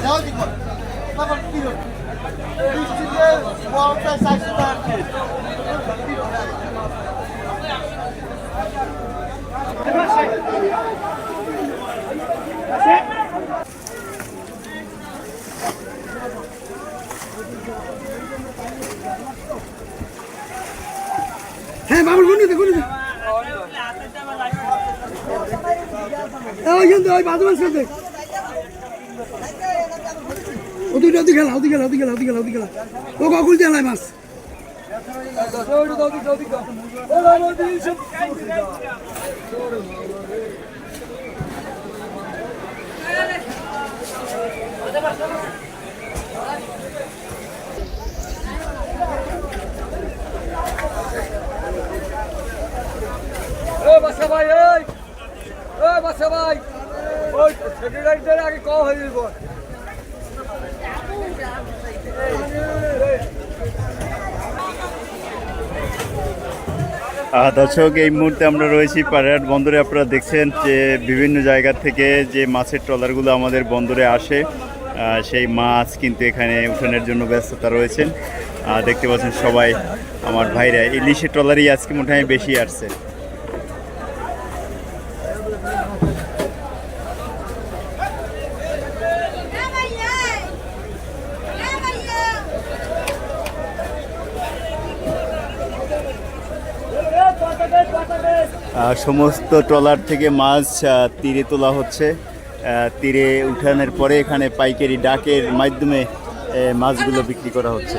Now good one. Come on, Peter. This is the water section. হ্যাঁ গুনি দে গুনি দে ওই কিন্তু ওই বাদু মাছ ফেলতে ওদিকে ওদিকে গেল ওদিকে গেল ওদিকে খেলা ওদিকে খেলা ওদিকে খেলা ও দিয়ে লাই মাছ ও বাসা ভাই ও বাসা ভাই। ওই সেক্রেটারিটার আগে কম হয়ে যাব দর্শক, এই মুহূর্তে আমরা রয়েছি পাড়াহাট বন্দরে। আপনারা দেখছেন যে বিভিন্ন জায়গা থেকে যে মাছের ট্রলারগুলো আমাদের বন্দরে আসে সেই মাছ কিন্তু এখানে উঠানোর জন্য ব্যস্ততা রয়েছেন। দেখতে পাচ্ছেন সবাই, আমার ভাইরা। ইলিশের ট্রলারই আজকে মোটামুটি বেশি আসছে। সমস্ত ট্রলার থেকে মাছ তীরে তোলা হচ্ছে। তীরে উঠানোর পরে এখানে পাইকারি ডাকের মাধ্যমে মাছগুলো বিক্রি করা হচ্ছে।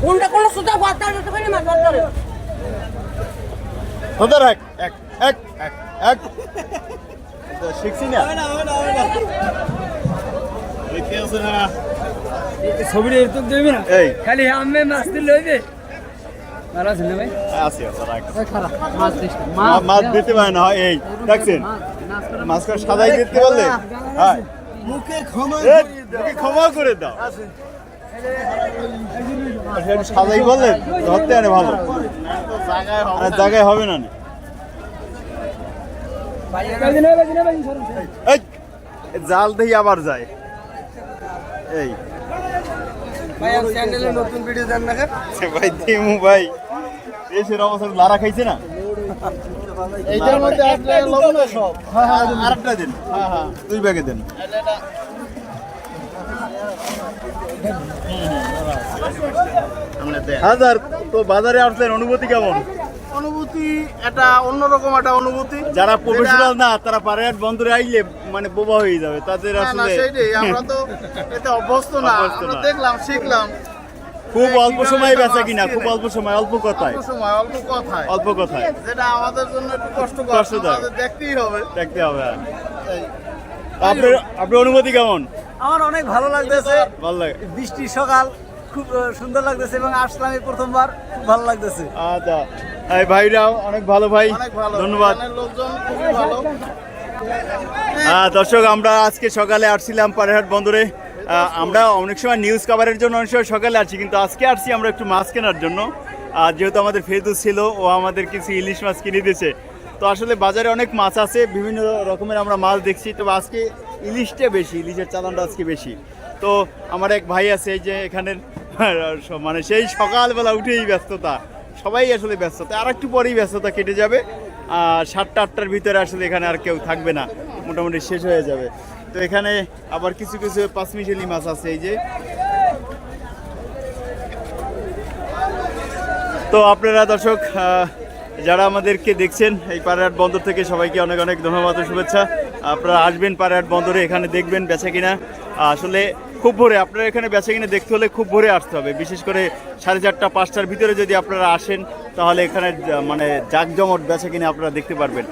কোনটা কোন সুতা তো খালি মাছ ধরে ওদের এক এক এক এক এক। শিখছি না? ছবিটা এরকম দেবে খালি আমি মাছ দিলে হইবে ভালো আছেন ভাই? আছে আছে রাখ। খারাপ মাছ দিতে পারে না এই দেখছেন? মাছ করে সাদাই দিতে বললে হ্যাঁ। মুখে ক্ষমা ক্ষমা করে দাও। সাদাই বললেন ধরতে আনে ভালো। জায়গায় হবে না। জাল দিয়ে আবার যায়। এই ভাই আর চ্যানেলে নতুন ভিডিও দেন না ভাই দিমু ভাই। দেশের অবস্থা লারা খাইছে না? এইটার মধ্যে একটা লবণ সব। হ্যাঁ হ্যাঁ। আরেকটা দিন। হ্যাঁ হ্যাঁ। দুই ব্যাগে দেন। হাজার তো বাজারে আসলেন অনুভূতি কেমন? অনুভূতি একটা অন্যরকম একটা অনুভূতি? যারা প্রফেশনাল না তারা পাড়াহাট বন্দরে আইলে মানে বোবা হয়ে যাবে তাদের আসলে সেইটাই আমরা তো এতে অভ্যস্ত না আমরা দেখলাম শিখলাম। খুব অল্প সময় এটা বেচা কিনা খুব অল্প সময় অল্প কথায়। অল্প কথায়। অল্প কথায়। যেটা আমাদের জন্য একটু কষ্টকর কষ্টদায়ক। আমাদের দেখতেই হবে। দেখতে হবে আপনার আপনার অনুভূতি কেমন? আমার অনেক ভালো লাগতেছে। ভালো লাগে। বৃষ্টি সকাল খুব সুন্দর লাগতেছে এবং আসলাম এই প্রথমবার খুব ভালো লাগতেছে। আচ্ছা। এই ভাইরাও অনেক ভালো ভাই। ধন্যবাদ। দর্শক আমরা আজকে সকালে আসছিলাম পাড়াহাট বন্দরে। আমরা অনেক সময় নিউজ কভারের জন্য অনেক সময় সকালে আসছি কিন্তু আজকে আসছি আমরা একটু মাছ কেনার জন্য। আর যেহেতু আমাদের ফেরদুস ছিল ও আমাদের কিছু ইলিশ মাছ কিনে দিয়েছে। তো আসলে বাজারে অনেক মাছ আছে বিভিন্ন রকমের আমরা মাছ দেখছি। তো আজকে ইলিশটা বেশি ইলিশের চালানটা আজকে বেশি। তো আমার এক ভাই আছে যে এখানের মানে সেই সকালবেলা উঠেই ব্যস্ততা। সবাই আসলে ব্যস্ততা আর একটু পরেই ব্যস্ততা কেটে যাবে। আর সাতটা, আটটার ভিতরে আসলে এখানে আর কেউ থাকবে না, মোটামুটি শেষ হয়ে যাবে। তো এখানে আবার কিছু কিছু পাঁচমিশালি মাছ আছে, এই যে। তো আপনারা দর্শক যারা আমাদেরকে দেখছেন এই পাড়াহাট বন্দর থেকে, সবাইকে অনেক অনেক ধন্যবাদ শুভেচ্ছা। আপনারা আসবেন পাড়াহাট বন্দরে, এখানে দেখবেন বেচা কিনা। আসলে খুব ভোরে, আপনারা এখানে বেছে কিনে দেখতে হলে খুব ভোরে আসতে হবে। বিশেষ করে সাড়ে চারটা, পাঁচটার ভিতরে যদি আপনারা আসেন, তাহলে এখানে মানে জাকজমট বেচা কিনে আপনারা দেখতে পারবেন।